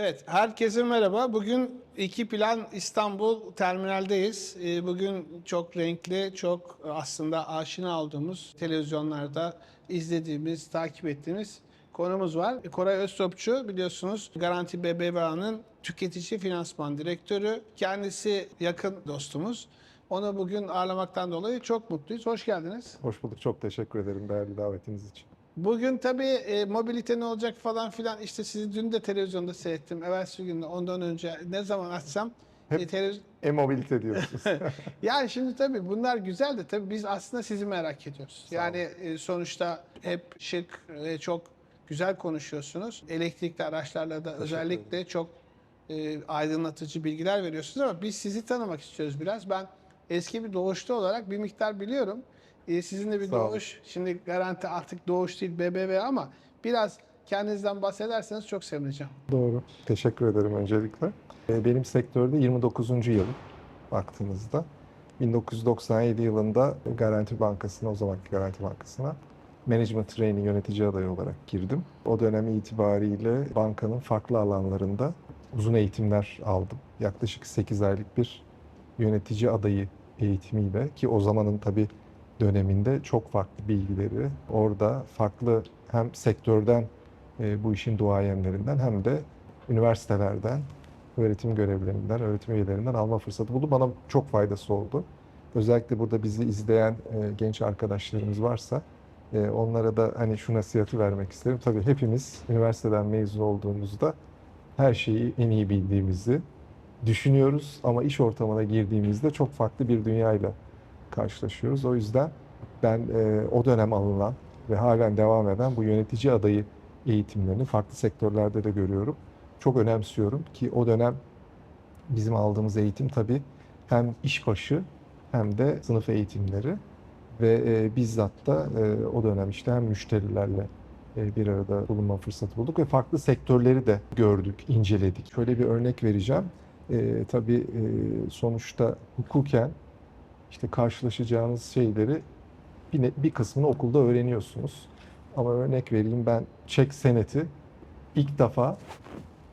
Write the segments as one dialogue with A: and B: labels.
A: Evet, herkese merhaba. Bugün iki plan İstanbul terminaldeyiz. Ee, Bugün çok renkli, çok aslında aşina olduğumuz, televizyonlarda izlediğimiz, takip ettiğimiz konumuz var. Koray Öztopçu biliyorsunuz Garanti BBVA'nın tüketici finansman direktörü. Kendisi yakın dostumuz. Onu bugün ağırlamaktan dolayı çok mutluyuz. Hoş geldiniz.
B: Hoş bulduk. Çok teşekkür ederim değerli davetiniz için.
A: Bugün tabii e, mobilite ne olacak falan filan işte sizi dün de televizyonda seyrettim. Evvelsi gün de ondan önce ne zaman açsam
B: Hep-
A: e, televiz-
B: E-mobilite diyorsunuz.
A: yani şimdi tabii bunlar güzel de tabii biz aslında sizi merak ediyoruz.
B: Sağ
A: yani e, sonuçta hep şık ve çok güzel konuşuyorsunuz. Elektrikli araçlarla da özellikle çok e, aydınlatıcı bilgiler veriyorsunuz ama biz sizi tanımak istiyoruz biraz. Ben eski bir doğuşlu olarak bir miktar biliyorum. E, sizin de bir
B: Sağ olun.
A: doğuş, şimdi garanti artık doğuş değil BBV ama biraz kendinizden bahsederseniz çok sevineceğim.
B: Doğru. Teşekkür ederim öncelikle. Ee, Benim sektörde 29. yılım baktığınızda. 1997 yılında Garanti Bankası'na, o zamanki Garanti Bankası'na Management Training yönetici adayı olarak girdim. O dönem itibariyle bankanın farklı alanlarında uzun eğitimler aldım. Yaklaşık 8 aylık bir yönetici adayı eğitimiyle ki o zamanın tabii döneminde çok farklı bilgileri orada farklı hem sektörden e, bu işin duayenlerinden hem de üniversitelerden, öğretim görevlilerinden, öğretim üyelerinden alma fırsatı buldu. Bana çok faydası oldu. Özellikle burada bizi izleyen e, genç arkadaşlarımız varsa e, onlara da hani şu nasihatı vermek isterim. Tabii hepimiz üniversiteden mezun olduğumuzda her şeyi en iyi bildiğimizi düşünüyoruz ama iş ortamına girdiğimizde çok farklı bir dünyayla karşılaşıyoruz. O yüzden ben e, o dönem alınan ve halen devam eden bu yönetici adayı eğitimlerini farklı sektörlerde de görüyorum. Çok önemsiyorum ki o dönem bizim aldığımız eğitim tabii hem işbaşı hem de sınıf eğitimleri ve e, bizzat da e, o dönem işte hem müşterilerle e, bir arada bulunma fırsatı bulduk ve farklı sektörleri de gördük, inceledik. Şöyle bir örnek vereceğim. E, tabii e, sonuçta hukuken işte karşılaşacağınız şeyleri bir, bir kısmını okulda öğreniyorsunuz. Ama örnek vereyim ben çek seneti ilk defa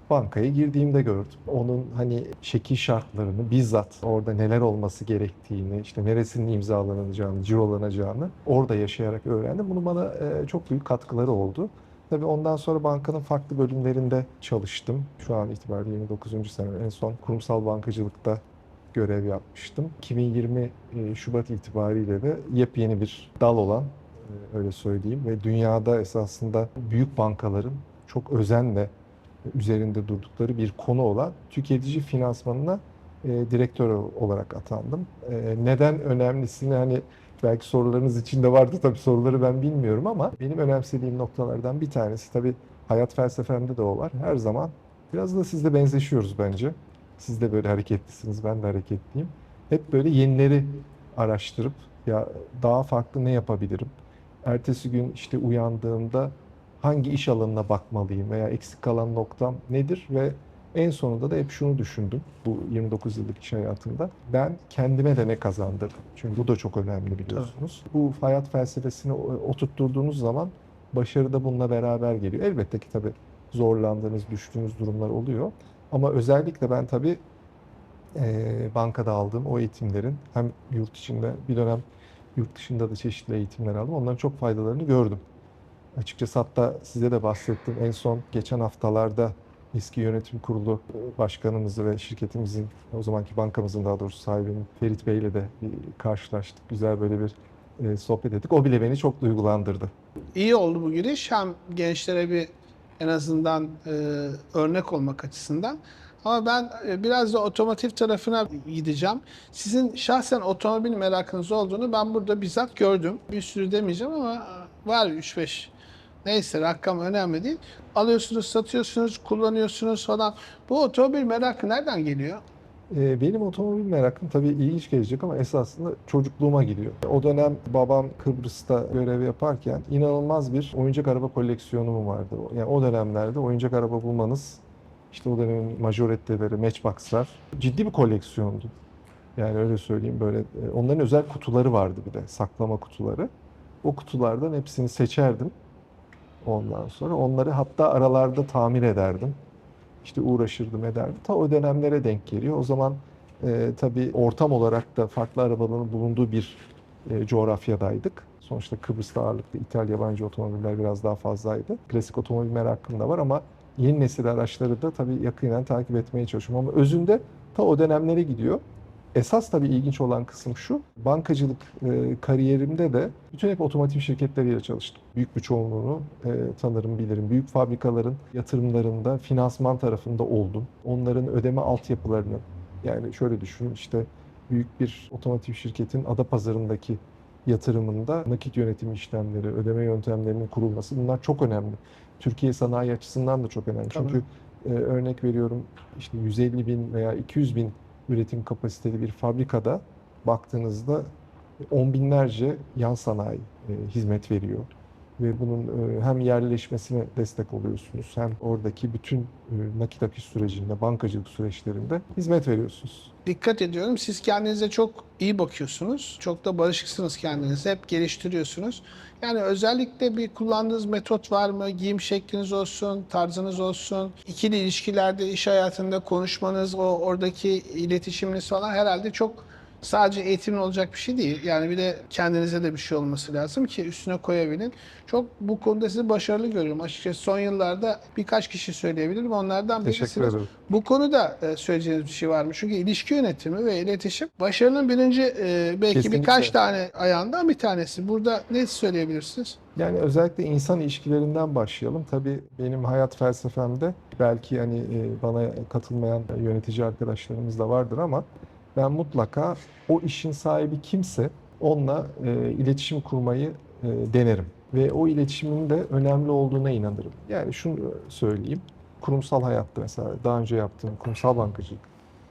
B: bankaya girdiğimde gördüm. Onun hani şekil şartlarını bizzat orada neler olması gerektiğini, işte neresinin imzalanacağını, cirolanacağını orada yaşayarak öğrendim. Bunun bana e, çok büyük katkıları oldu. Tabii ondan sonra bankanın farklı bölümlerinde çalıştım. Şu an itibariyle 29. sene. En son kurumsal bankacılıkta görev yapmıştım. 2020 e, Şubat itibariyle de yepyeni bir dal olan e, öyle söyleyeyim ve dünyada esasında büyük bankaların çok özenle üzerinde durdukları bir konu olan tüketici finansmanına e, direktör olarak atandım. E, neden önemlisini hani belki sorularınız içinde vardı tabii soruları ben bilmiyorum ama benim önemsediğim noktalardan bir tanesi tabii hayat felsefemde de o var. Her zaman biraz da sizle benzeşiyoruz bence. Siz de böyle hareketlisiniz, ben de hareketliyim. Hep böyle yenileri araştırıp ya daha farklı ne yapabilirim? Ertesi gün işte uyandığımda hangi iş alanına bakmalıyım veya eksik kalan noktam nedir ve en sonunda da hep şunu düşündüm bu 29 yıllık iş hayatında. Ben kendime de ne kazandırdım? Çünkü bu da çok önemli biliyorsunuz. Bu hayat felsefesini oturtturduğunuz zaman başarı da bununla beraber geliyor. Elbette ki tabii zorlandığınız, düştüğünüz durumlar oluyor. Ama özellikle ben tabii eee, bankada aldığım o eğitimlerin hem yurt içinde bir dönem yurt dışında da çeşitli eğitimler aldım. Onların çok faydalarını gördüm. Açıkçası hatta size de bahsettim. En son geçen haftalarda eski yönetim kurulu başkanımızı ve şirketimizin, o zamanki bankamızın daha doğrusu sahibinin Ferit Bey'le de bir karşılaştık. Güzel böyle bir e, sohbet ettik. O bile beni çok duygulandırdı.
A: İyi oldu bu giriş. Hem gençlere bir en azından e, örnek olmak açısından. Ama ben e, biraz da otomotiv tarafına gideceğim. Sizin şahsen otomobil merakınız olduğunu ben burada bizzat gördüm. Bir sürü demeyeceğim ama var 3-5. Neyse rakam önemli değil. Alıyorsunuz, satıyorsunuz, kullanıyorsunuz falan. Bu otomobil merakı nereden geliyor?
B: Ee, Benim otomobil merakım tabii ilginç gelecek ama esasında çocukluğuma gidiyor. O dönem babam Kıbrıs'ta görev yaparken inanılmaz bir oyuncak araba koleksiyonum vardı. Yani o dönemlerde oyuncak araba bulmanız, işte o dönemin majoretteleri, matchbox'lar ciddi bir koleksiyondu. Yani öyle söyleyeyim böyle. e, Onların özel kutuları vardı bir de, saklama kutuları. O kutulardan hepsini seçerdim. Ondan sonra onları hatta aralarda tamir ederdim. İşte uğraşırdım ederdim. Ta o dönemlere denk geliyor. O zaman e, tabii ortam olarak da farklı arabaların bulunduğu bir e, coğrafyadaydık. Sonuçta Kıbrıs'ta ağırlıklı İthal yabancı otomobiller biraz daha fazlaydı. Klasik otomobil merakım da var ama yeni nesil araçları da tabii yakinen takip etmeye çalışıyorum. Ama özünde ta o dönemlere gidiyor. Esas tabii ilginç olan kısım şu, bankacılık e, kariyerimde de bütün hep otomotiv şirketleriyle çalıştım. Büyük bir çoğunluğunu e, tanırım, bilirim. Büyük fabrikaların yatırımlarında, finansman tarafında oldum. Onların ödeme altyapılarını, yani şöyle düşünün işte büyük bir otomotiv şirketin Adapazarı'ndaki yatırımında nakit yönetimi işlemleri, ödeme yöntemlerinin kurulması bunlar çok önemli. Türkiye sanayi açısından da çok önemli.
A: Tabii.
B: Çünkü e, örnek veriyorum işte 150 bin veya 200 bin üretim kapasiteli bir fabrikada baktığınızda on binlerce yan sanayi e, hizmet veriyor. Ve bunun e, hem yerleşmesine destek oluyorsunuz hem oradaki bütün e, nakit akış sürecinde, bankacılık süreçlerinde hizmet veriyorsunuz.
A: Dikkat ediyorum. Siz kendinize çok iyi bakıyorsunuz. Çok da barışıksınız kendinize. Hep geliştiriyorsunuz. Yani özellikle bir kullandığınız metot var mı? Giyim şekliniz olsun, tarzınız olsun. İkili ilişkilerde, iş hayatında konuşmanız, o oradaki iletişiminiz falan herhalde çok sadece eğitimin olacak bir şey değil. Yani bir de kendinize de bir şey olması lazım ki üstüne koyabilin. Çok bu konuda sizi başarılı görüyorum. Açıkçası son yıllarda birkaç kişi söyleyebilirim. Onlardan
B: Teşekkür
A: birisiniz.
B: ederim.
A: Bu konuda e, söyleyeceğiniz bir şey var mı? Çünkü ilişki yönetimi ve iletişim başarının birinci e, belki
B: Kesinlikle.
A: birkaç tane ayağından bir tanesi. Burada ne söyleyebilirsiniz?
B: Yani özellikle insan ilişkilerinden başlayalım. Tabii benim hayat felsefemde belki hani e, bana katılmayan yönetici arkadaşlarımız da vardır ama ben mutlaka o işin sahibi kimse onunla e, iletişim kurmayı e, denerim. Ve o iletişimin de önemli olduğuna inanırım. Yani şunu söyleyeyim. Kurumsal hayatta mesela daha önce yaptığım kurumsal bankacılık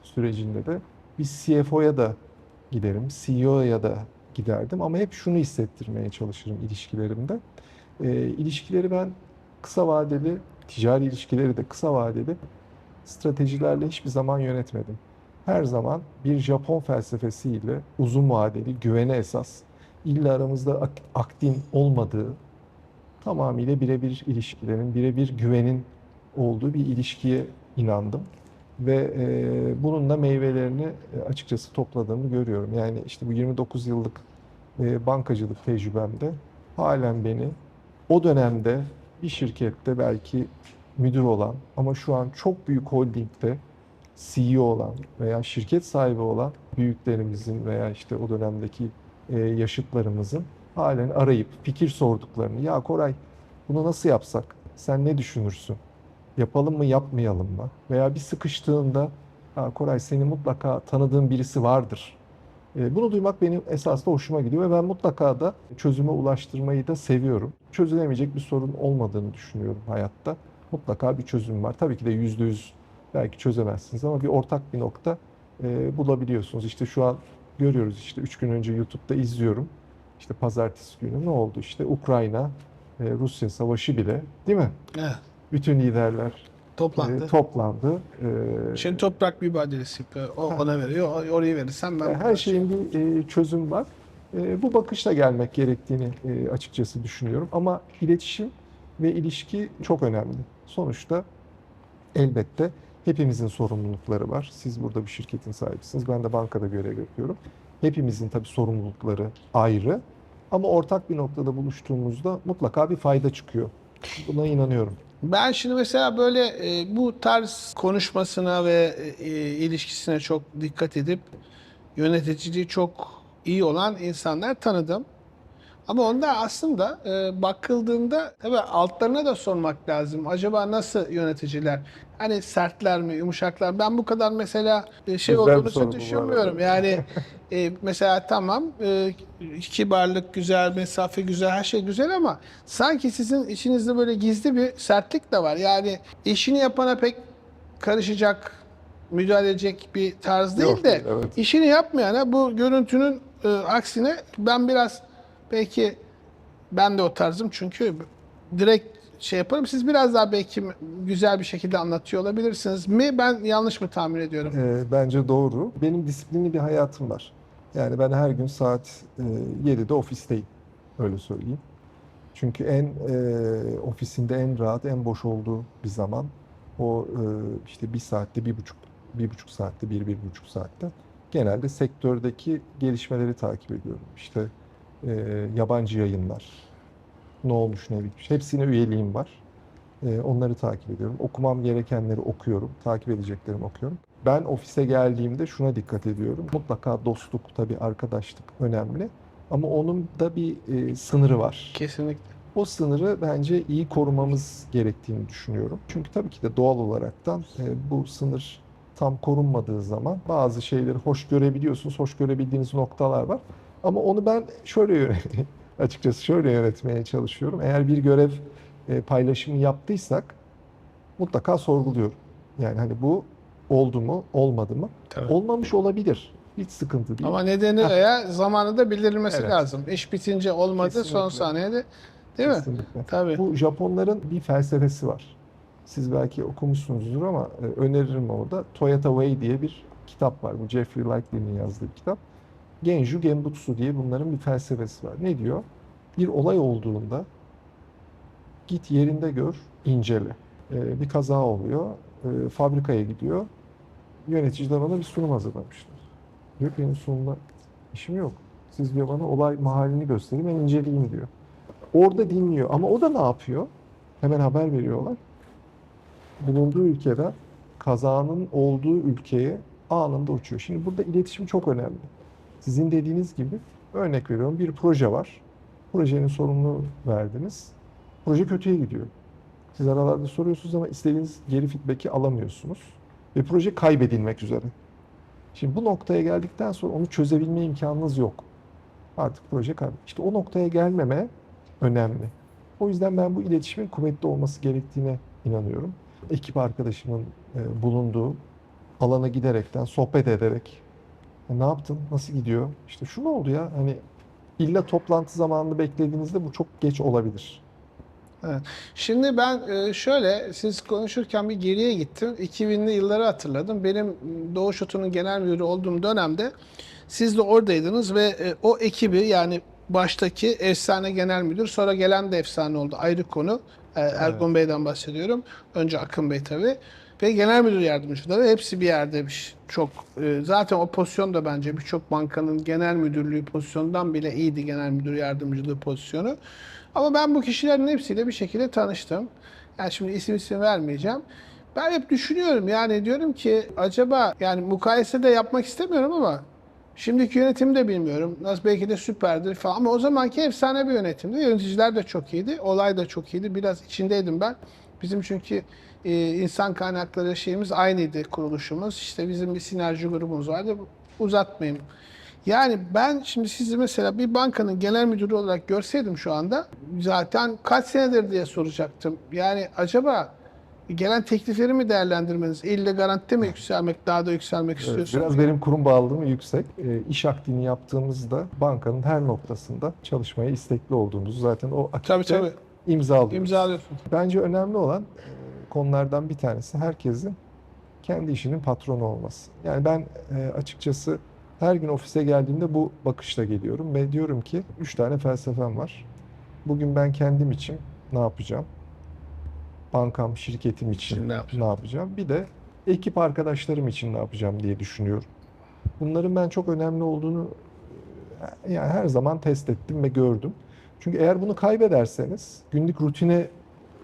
B: sürecinde de bir CFO'ya da giderim, CEO'ya da giderdim ama hep şunu hissettirmeye çalışırım ilişkilerimde. E, ilişkileri ben kısa vadeli, ticari ilişkileri de kısa vadeli stratejilerle hiçbir zaman yönetmedim. Her zaman bir Japon felsefesiyle uzun vadeli, güvene esas, illa aramızda ak- aktin olmadığı, tamamıyla birebir ilişkilerin, birebir güvenin olduğu bir ilişkiye inandım. Ve e, bunun da meyvelerini e, açıkçası topladığımı görüyorum. Yani işte bu 29 yıllık e, bankacılık tecrübemde halen beni o dönemde bir şirkette belki müdür olan ama şu an çok büyük holdingde CEO olan veya şirket sahibi olan büyüklerimizin veya işte o dönemdeki e, yaşıtlarımızın halen arayıp fikir sorduklarını ya Koray bunu nasıl yapsak? Sen ne düşünürsün? Yapalım mı yapmayalım mı? Veya bir sıkıştığında ya Koray seni mutlaka tanıdığın birisi vardır. E, Bunu duymak benim esasında hoşuma gidiyor ve ben mutlaka da çözüme ulaştırmayı da seviyorum. Çözülemeyecek bir sorun olmadığını düşünüyorum hayatta. Mutlaka bir çözüm var. Tabii ki de yüzde yüz belki çözemezsiniz ama bir ortak bir nokta e, bulabiliyorsunuz. İşte şu an görüyoruz işte üç gün önce YouTube'da izliyorum. İşte pazartesi günü ne oldu? İşte Ukrayna, e, Rusya savaşı bile değil mi?
A: Evet.
B: Bütün liderler
A: Toplandı.
B: e, toplandı. E,
A: Şimdi toprak mübadelesi yapıyor. O ona veriyor. Orayı verirsen ben...
B: Yani Her şeyin bir e, çözüm var. E, Bu bakışla gelmek gerektiğini e, açıkçası düşünüyorum. Ama iletişim ve ilişki çok önemli. Sonuçta elbette hepimizin sorumlulukları var. Siz burada bir şirketin sahibisiniz. Ben de bankada görev yapıyorum. Hepimizin tabii sorumlulukları ayrı. Ama ortak bir noktada buluştuğumuzda mutlaka bir fayda çıkıyor. Buna inanıyorum.
A: Ben şimdi mesela böyle e, bu tarz konuşmasına ve e, ilişkisine çok dikkat edip yöneticiliği çok iyi olan insanlar tanıdım. Ama onda aslında e, bakıldığında tabii altlarına da sormak lazım. Acaba nasıl yöneticiler? Hani sertler mi, yumuşaklar? Ben bu kadar mesela e, şey
B: Güzel
A: olduğunu
B: bu
A: düşünmüyorum. Yani e, mesela tamam e, kibarlık güzel, mesafe güzel, her şey güzel ama sanki sizin içinizde böyle gizli bir sertlik de var. Yani işini yapana pek karışacak, müdahale edecek bir tarz değil
B: Yok,
A: de
B: evet.
A: işini yapmayana bu görüntünün e, aksine ben biraz belki ben de o tarzım çünkü direkt şey yaparım. Siz biraz daha belki güzel bir şekilde anlatıyor olabilirsiniz mi? Ben yanlış mı tahmin ediyorum?
B: E, bence doğru. Benim disiplinli bir hayatım var. Yani ben her gün saat e, 7'de ofisteyim. Öyle söyleyeyim. Çünkü en e, ofisinde en rahat, en boş olduğu bir zaman. O e, işte bir saatte, bir buçuk, bir buçuk saatte, bir, bir buçuk saatte genelde sektördeki gelişmeleri takip ediyorum. İşte e, yabancı yayınlar, ne olmuş ne bitmiş. Hepsine üyeliğim var. E, onları takip ediyorum. Okumam gerekenleri okuyorum. Takip edeceklerimi okuyorum. Ben ofise geldiğimde şuna dikkat ediyorum. Mutlaka dostluk, tabii arkadaşlık önemli. Ama onun da bir e, sınırı var.
A: Kesinlikle.
B: O sınırı bence iyi korumamız gerektiğini düşünüyorum. Çünkü tabii ki de doğal olaraktan e, bu sınır tam korunmadığı zaman bazı şeyleri hoş görebiliyorsunuz. Hoş görebildiğiniz noktalar var. Ama onu ben şöyle açıkçası şöyle yönetmeye çalışıyorum. Eğer bir görev e, paylaşımı yaptıysak mutlaka sorguluyorum. Yani hani bu oldu mu, olmadı mı?
A: Tabii.
B: Olmamış olabilir. Hiç sıkıntı değil.
A: Ama nedeni
B: Heh.
A: veya zamanında bildirilmesi
B: Evet.
A: lazım. İş bitince olmadı son
B: Kesinlikle.
A: saniyede değil mi?
B: Kesinlikle.
A: Tabii.
B: Bu Japonların bir felsefesi var. Siz belki okumuşsunuzdur ama e, öneririm onu da. Toyota Way diye bir kitap var. Bu Jeffrey Lightly'nin yazdığı bir kitap. Genju Genbutsu diye bunların bir felsefesi var. Ne diyor? Bir olay olduğunda git yerinde gör, incele. E, bir kaza oluyor. e, fabrikaya gidiyor. Yöneticiler bana bir sunum hazırlamışlar. Diyor ki benim sunumda işim yok. Siz diyor bana olay mahallini gösterin ben inceleyeyim diyor. Orada dinliyor ama o da ne yapıyor? Hemen haber veriyorlar. Bulunduğu ülkeden kazanın olduğu ülkeye anında uçuyor. Şimdi burada iletişim çok önemli. Sizin dediğiniz gibi örnek veriyorum bir proje var. Projenin sorumluluğu verdiniz. Proje kötüye gidiyor. Siz aralarda soruyorsunuz ama istediğiniz geri feedback'i alamıyorsunuz. Ve proje kaybedilmek üzere. Şimdi bu noktaya geldikten sonra onu çözebilme imkanınız yok. Artık proje kaybedildi. İşte o noktaya gelmeme önemli. O yüzden ben bu iletişimin kuvvetli olması gerektiğine inanıyorum. Ekip arkadaşımın e, bulunduğu alana giderekten, sohbet ederek "Ya ne yaptın, nasıl gidiyor? İşte şu ne oldu ya? Hani illa toplantı zamanını beklediğinizde bu çok geç olabilir.
A: Şimdi ben e, şöyle siz konuşurken bir geriye gittim. 2000'li yılları hatırladım. Benim Doğu Şutu'nun genel müdürü olduğum dönemde siz de oradaydınız ve e, o ekibi yani baştaki efsane genel müdür sonra gelen de efsane oldu. Ayrı konu. E, Ergun Bey'den bahsediyorum. Önce Akın Bey tabii. Ve genel müdür yardımcıları hepsi bir yerdeymiş. Çok e, zaten o pozisyon da bence birçok bankanın genel müdürlüğü pozisyonundan bile iyiydi genel müdür yardımcılığı pozisyonu. Ama ben bu kişilerin hepsiyle bir şekilde tanıştım. Yani şimdi isim isim vermeyeceğim. Ben hep düşünüyorum yani diyorum ki acaba yani mukayese de yapmak istemiyorum ama şimdiki yönetimi de bilmiyorum. Nasıl belki de süperdir falan ama o zamanki efsane bir yönetimdi. Yöneticiler de çok iyiydi. Olay da çok iyiydi. Biraz içindeydim ben. Bizim çünkü e, insan kaynakları şeyimiz aynıydı kuruluşumuz. İşte bizim bir sinerji grubumuz vardı. Uzatmayayım. Yani ben şimdi sizi mesela bir bankanın genel müdürü olarak görseydim şu anda zaten kaç senedir diye soracaktım. Yani acaba gelen teklifleri mi değerlendirmeniz, ille garantide mi yükselmek, daha da yükselmek
B: Evet,
A: istiyorsunuz?
B: biraz benim kurum bağlılığım yüksek. E, iş akdini yaptığımızda bankanın her noktasında çalışmaya istekli olduğumuzu zaten o
A: Tabii
B: akitte
A: tabii.
B: imzalıyoruz.
A: İmzalıyorsunuz.
B: Bence önemli olan konulardan bir tanesi herkesin kendi işinin patronu olması. Yani ben e, açıkçası her gün ofise geldiğimde bu bakışla geliyorum ve diyorum ki üç tane felsefem var. Bugün ben kendim için ne yapacağım? Bankam, şirketim için
A: Şimdi ne yapacağım?
B: ne yapacağım? Bir de ekip arkadaşlarım için ne yapacağım diye düşünüyorum. Bunların ben çok önemli olduğunu e, yani her zaman test ettim ve gördüm. Çünkü eğer bunu kaybederseniz günlük rutine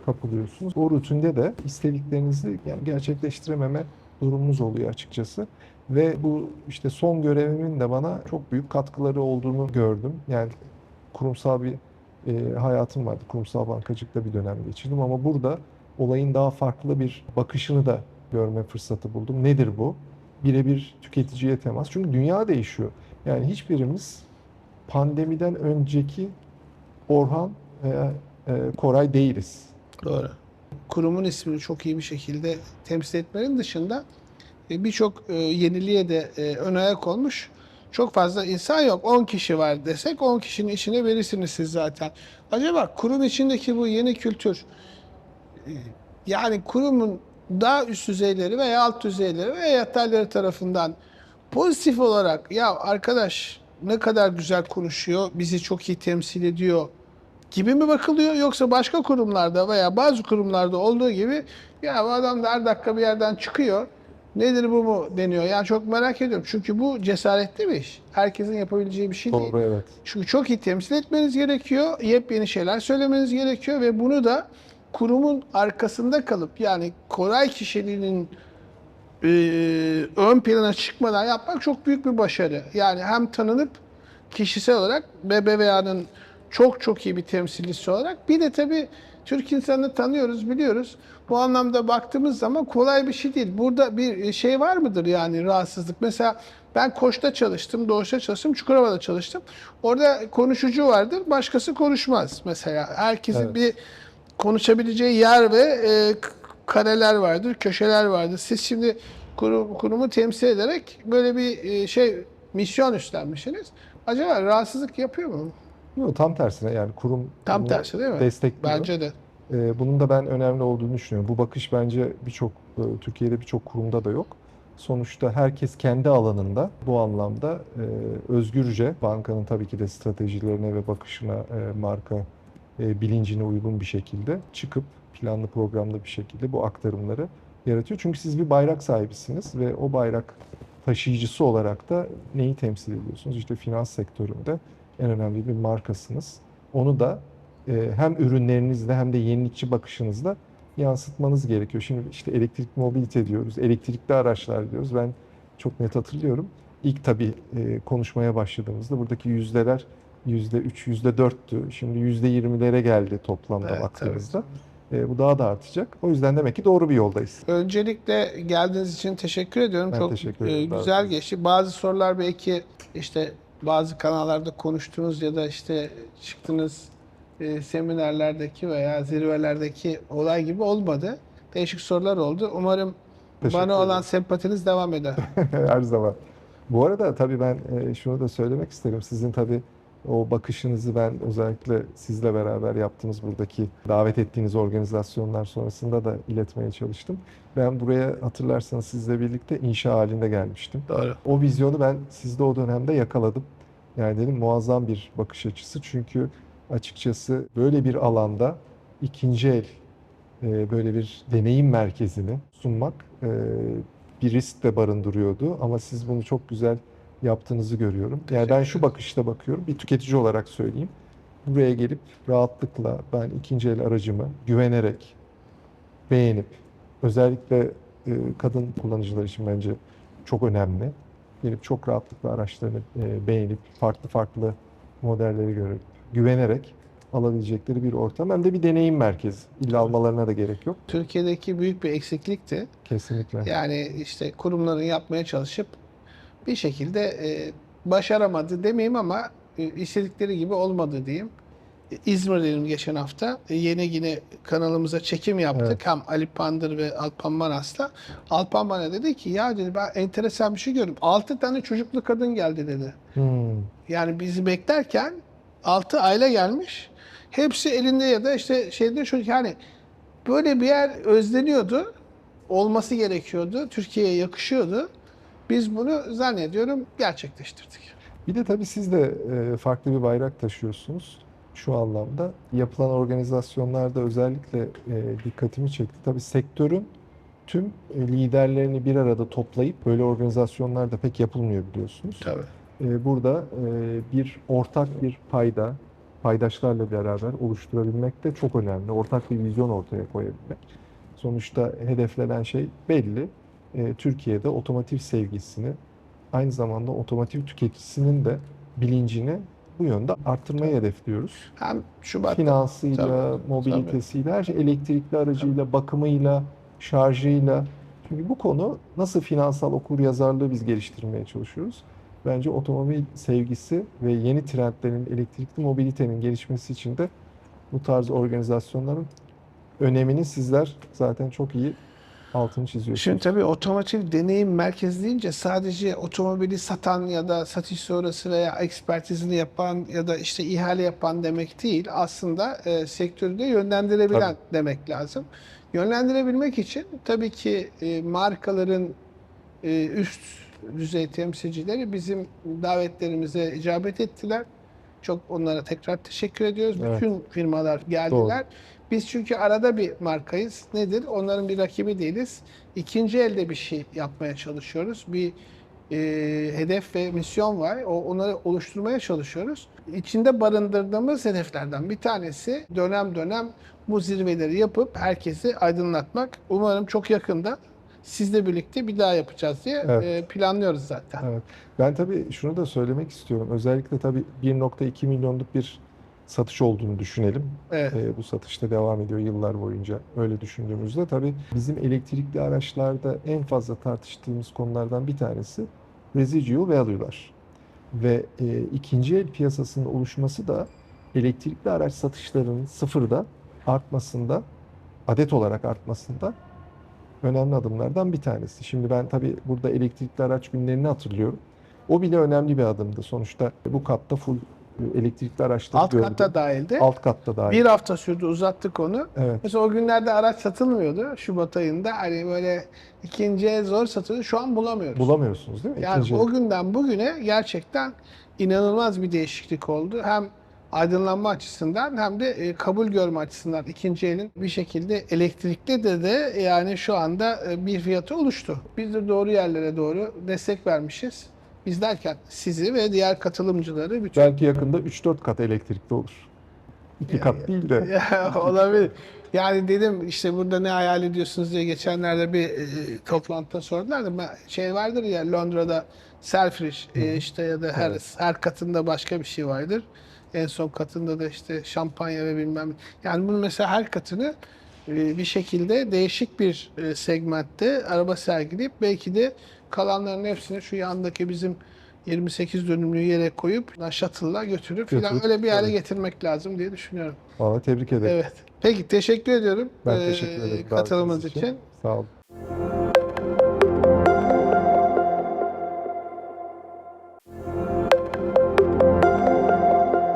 B: kapılıyorsunuz. O rutinde de istediklerinizi yani gerçekleştirememe durumunuz oluyor açıkçası. Ve bu işte son görevimin de bana çok büyük katkıları olduğunu gördüm. Yani kurumsal bir e, hayatım vardı. Kurumsal bankacılıkta bir dönem geçirdim ama burada olayın daha farklı bir bakışını da görme fırsatı buldum. Nedir bu? Birebir tüketiciye temas. Çünkü dünya değişiyor. Yani hiçbirimiz pandemiden önceki Orhan veya e, Koray değiliz.
A: Doğru. Kurumun ismini çok iyi bir şekilde temsil etmenin dışında e, birçok e, yeniliğe de e, ön ayak olmuş. Çok fazla insan yok. 10 kişi var desek 10 kişinin içine verirsiniz siz zaten. Acaba kurum içindeki bu yeni kültür yani kurumun daha üst düzeyleri veya alt düzeyleri veya yeterleri tarafından pozitif olarak ya arkadaş ne kadar güzel konuşuyor, bizi çok iyi temsil ediyor gibi mi bakılıyor yoksa başka kurumlarda veya bazı kurumlarda olduğu gibi ya bu adam da her dakika bir yerden çıkıyor. Nedir bu mu deniyor. Yani çok merak ediyorum. Çünkü bu cesaretli bir iş. Herkesin yapabileceği bir şey değil.
B: Doğru evet.
A: Çünkü çok iyi temsil etmeniz gerekiyor. Yepyeni şeyler söylemeniz gerekiyor ve bunu da kurumun arkasında kalıp yani Koray kişiliğinin e, ön plana çıkmadan yapmak çok büyük bir başarı. Yani hem tanınıp kişisel olarak BBVA'nın çok çok iyi bir temsilcisi olarak bir de tabii Türk insanını tanıyoruz, biliyoruz. Bu anlamda baktığımız zaman kolay bir şey değil. Burada bir şey var mıdır yani rahatsızlık? Mesela ben Koç'ta çalıştım, Doğuş'ta çalıştım, Çukurova'da çalıştım. Orada konuşucu vardır, başkası konuşmaz mesela. Herkesin
B: Evet.
A: bir konuşabileceği yer ve e, kareler vardır, köşeler vardır. Siz şimdi kurum, kurumu temsil ederek böyle bir e, şey misyon üstlenmişsiniz. Acaba rahatsızlık yapıyor mu?
B: Yok, tam tersine yani kurum
A: Tam tersi değil mi?
B: destekliyor.
A: Bence de.
B: Ee, bunun da ben önemli olduğunu düşünüyorum. Bu bakış bence birçok e, Türkiye'de birçok kurumda da yok. Sonuçta herkes kendi alanında bu anlamda e, özgürce bankanın tabii ki de stratejilerine ve bakışına, e, marka e, bilincine uygun bir şekilde çıkıp planlı programlı bir şekilde bu aktarımları yaratıyor. Çünkü siz bir bayrak sahibisiniz ve o bayrak taşıyıcısı olarak da neyi temsil ediyorsunuz? İşte finans sektöründe en önemli bir markasınız. Onu da e, hem ürünlerinizle hem de yenilikçi bakışınızla yansıtmanız gerekiyor. Şimdi işte elektrik mobilite diyoruz, elektrikli araçlar diyoruz. Ben çok net hatırlıyorum. İlk tabii e, konuşmaya başladığımızda buradaki yüzdeler yüzde üç, yüzde dörttü. Şimdi yüzde yirmilere geldi toplamda
A: Evet,
B: baktığımızda. E, bu daha da artacak. O yüzden demek ki doğru bir yoldayız.
A: Öncelikle geldiğiniz için teşekkür ediyorum.
B: Ben
A: Çok
B: teşekkür
A: e,
B: ederim.
A: güzel
B: Davet
A: geçti. Bazı sorular belki işte bazı kanallarda konuştuğunuz ya da işte çıktığınız e, seminerlerdeki veya zirvelerdeki olay gibi olmadı. Değişik sorular oldu. Umarım
B: Teşekkür
A: bana olan
B: ederim.
A: sempatiniz devam eder.
B: Her zaman. Bu arada tabii ben e, şunu da söylemek isterim. Sizin tabii o bakışınızı ben özellikle sizle beraber yaptığımız buradaki davet ettiğiniz organizasyonlar sonrasında da iletmeye çalıştım. Ben buraya hatırlarsanız sizle birlikte inşa halinde gelmiştim.
A: Doğru.
B: O vizyonu ben sizde o dönemde yakaladım. Yani dedim muazzam bir bakış açısı. Çünkü açıkçası böyle bir alanda ikinci el e, böyle bir deneyim merkezini sunmak e, bir risk de barındırıyordu. Ama siz bunu çok güzel yaptığınızı görüyorum. Yani ben şu bakışta bakıyorum. Bir tüketici olarak söyleyeyim. Buraya gelip rahatlıkla ben ikinci el aracımı güvenerek, beğenip, özellikle e, kadın kullanıcılar için bence çok önemli. Gelip çok rahatlıkla araçlarını e, beğenip, farklı farklı modelleri görüp, güvenerek alabilecekleri bir ortam. Hem de bir deneyim merkezi. İlla almalarına da gerek yok.
A: Türkiye'deki büyük bir eksiklikti.
B: Kesinlikle.
A: Yani işte kurumların yapmaya çalışıp bir şekilde e, başaramadı demeyeyim ama e, istedikleri gibi olmadı diyeyim. E, İzmir'deydim geçen hafta. E, yeni yine kanalımıza çekim yaptık.
B: Evet.
A: Hem Ali Pandır ve Alpan Manas'la. Alpan bana dedi ki ya dedi ben enteresan bir şey gördüm. 6 tane çocuklu kadın geldi dedi.
B: Hmm.
A: Yani bizi beklerken 6 aile gelmiş. Hepsi elinde ya da işte şeyde çocuk yani böyle bir yer özleniyordu. Olması gerekiyordu. Türkiye'ye yakışıyordu. Biz bunu zannediyorum gerçekleştirdik.
B: Bir de tabii siz de e, farklı bir bayrak taşıyorsunuz şu anlamda. Yapılan organizasyonlarda özellikle e, dikkatimi çekti. Tabii sektörün tüm e, liderlerini bir arada toplayıp böyle organizasyonlarda pek yapılmıyor biliyorsunuz.
A: Tabii.
B: E, Burada bir ortak bir payda paydaşlarla beraber oluşturabilmek de çok önemli. Ortak bir vizyon ortaya koyabilmek. Sonuçta hedeflenen şey belli. E, Türkiye'de otomotiv sevgisini aynı zamanda otomotiv tüketicisinin de bilincini bu yönde arttırmayı hedefliyoruz.
A: Hem Şubat
B: Finansıyla,
A: Tabii,
B: mobilitesiyle, her şey elektrikli aracıyla, bakımıyla, şarjıyla. Çünkü bu konu nasıl finansal okuryazarlığı biz geliştirmeye çalışıyoruz. Bence otomobil sevgisi ve yeni trendlerin, elektrikli mobilitenin gelişmesi için de bu tarz organizasyonların önemini sizler zaten çok iyi altını çiziyorsunuz.
A: Şimdi tabii otomotiv deneyim merkezi deyince sadece otomobili satan ya da satış sonrası veya ekspertizini yapan ya da işte ihale yapan demek değil. Aslında e, sektörü de yönlendirebilen demek lazım. Yönlendirebilmek için tabii ki e, markaların e, üst düzey temsilcileri bizim davetlerimize icabet ettiler. Çok onlara tekrar teşekkür ediyoruz.
B: Evet.
A: Bütün firmalar geldiler. Biz çünkü arada bir markayız. Nedir? Onların bir rakibi değiliz. İkinci elde bir şey yapmaya çalışıyoruz. Bir e, hedef ve misyon var. O, onları oluşturmaya çalışıyoruz. İçinde barındırdığımız hedeflerden bir tanesi dönem dönem bu zirveleri yapıp herkesi aydınlatmak. Umarım çok yakında sizle birlikte bir daha yapacağız diye
B: Evet.
A: e, planlıyoruz zaten.
B: Evet. Ben tabii şunu da söylemek istiyorum. Özellikle tabii 1.2 milyonluk bir satış olduğunu düşünelim.
A: Evet.
B: Ee, bu satışta devam ediyor yıllar boyunca. Öyle düşündüğümüzde tabii bizim elektrikli araçlarda en fazla tartıştığımız konulardan bir tanesi residual value'lar. Ve e, ikinci el piyasasının oluşması da elektrikli araç satışlarının sıfırda artmasında, adet olarak artmasında önemli adımlardan bir tanesi. Şimdi ben tabii burada elektrikli araç günlerini hatırlıyorum. O bile önemli bir adımdı. Sonuçta bu katta full e, elektrikli araçları
A: Alt
B: gördüm.
A: katta dahildi.
B: Alt katta dahil.
A: Bir hafta sürdü uzattık onu.
B: Evet.
A: Mesela o günlerde araç satılmıyordu Şubat ayında. Hani böyle ikinci el zor satılıyor. Şu an bulamıyoruz.
B: Bulamıyorsunuz değil mi?
A: Yani
B: İkinci
A: o günden bugüne gerçekten inanılmaz bir değişiklik oldu. Hem aydınlanma açısından hem de e, kabul görme açısından ikinci elin bir şekilde elektrikli de de yani şu anda e, bir fiyatı oluştu. Biz de doğru yerlere doğru destek vermişiz. Biz derken sizi ve diğer katılımcıları bütün
B: Belki yakında 3-4 kat elektrikli olur. 2 kat değil de.
A: Olabilir. Yani dedim işte burada ne hayal ediyorsunuz diye geçenlerde bir e, toplantıda sordular da ben, şey vardır ya Londra'da Selfridge e, işte ya da Harris her katında başka bir şey vardır. En son katında da işte şampanya ve bilmem. Yani bunun mesela her katını e, bir şekilde değişik bir e, segmentte araba sergileyip belki de kalanların hepsini şu yandaki bizim 28 dönümlü yere koyup shuttle'la götürüp filan
B: Götürüp,
A: öyle bir hale
B: tabii.
A: getirmek lazım diye düşünüyorum.
B: Valla tebrik ederim.
A: Evet. Peki teşekkür ediyorum.
B: Ben
A: ee,
B: teşekkür ederim.
A: Katılımınız
B: davetiniz
A: için.
B: Sağ olun.